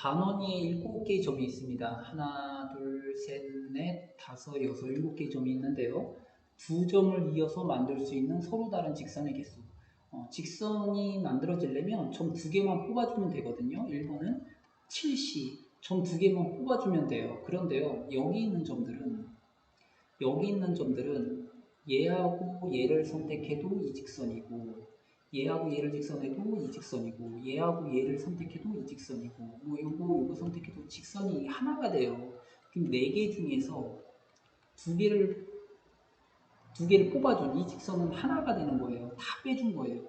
반원이 7개의 점이 있습니다. 하나, 둘, 셋, 넷, 다섯, 여섯, 일곱 개의 점이 있는데요. 두 점을 이어서 만들 수 있는 서로 다른 직선의 개수. 어, 직선이 만들어지려면 점 두 개만 뽑아주면 되거든요. 1번은 7시 점 두 개만 뽑아주면 돼요. 그런데요. 여기 있는 점들은 여기 있는 점들은 얘하고 얘를 선택해도 이 직선이고 얘하고 얘를 직선해도 이 직선이고 얘하고 얘를 선택해도 이 직선이고 뭐 요거 요거 선택해도 직선이 하나가 돼요. 그럼 네 개 중에서 두 개를 두 개를 뽑아준 이 직선은 하나가 되는 거예요. 다 빼준 거예요.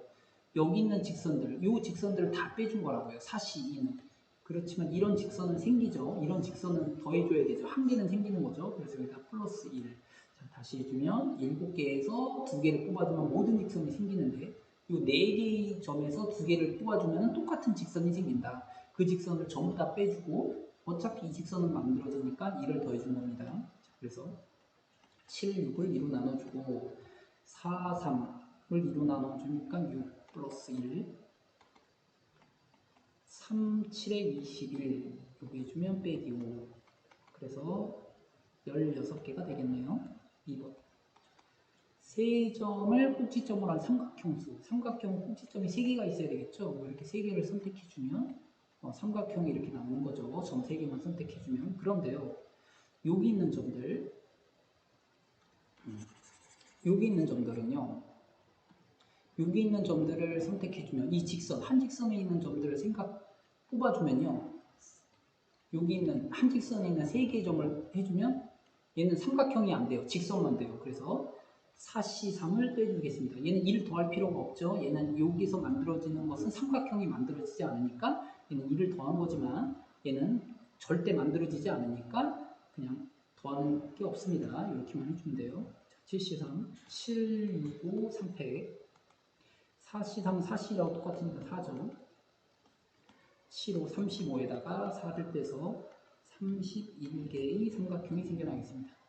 여기 있는 직선들, 요 직선들을 다 빼준 거라고요. 사시 2는. 그렇지만 이런 직선은 생기죠. 이런 직선은 더해줘야 되죠. 한 개는 생기는 거죠. 그래서 여기다 플러스 1. 자, 다시 해주면 7개에서 두 개를 뽑아주면 모든 직선이 생기는데 요 4개의 점에서 두 개를 뽑아주면 똑같은 직선이 생긴다. 그 직선을 전부 다 빼주고 어차피 이 직선은 만들어지니까 1을 더해준 겁니다. 자, 그래서 7, 6을 2로 나눠주고 4, 3을 2로 나눠주니까 6 플러스 1 3, 7에 21 여기 해주면 빼기 5 그래서 16개가 되겠네요 2번 세 점을 꼭지점으로 한 삼각형수 삼각형 꼭지점이 3개가 있어야 되겠죠 뭐 이렇게 3개를 선택해주면 어, 삼각형이 이렇게 나오는 거죠 점 3개만 선택해주면 그런데요 여기 있는 점들 여기 있는 점들은요. 여기 있는 점들을 선택해주면 이 직선, 한 직선에 있는 점들을 생각 뽑아주면요. 여기 있는 한 직선에 있는 세 개의 점을 해주면 얘는 삼각형이 안 돼요. 직선만 돼요. 그래서 4C3을 빼주겠습니다. 얘는 1 더할 필요가 없죠. 얘는 여기서 만들어지는 것은 삼각형이 만들어지지 않으니까 얘는 1을 더한 거지만 얘는 절대 만들어지지 않으니까 그냥 더하는 게 없습니다. 이렇게만 해주면 돼요. 7C3, 7, 6, 5, 3팩 4C3, 4C라고 똑같으니까 4죠 7, 5, 35에다가 4를 빼서 31개의 삼각형이 생겨나겠습니다.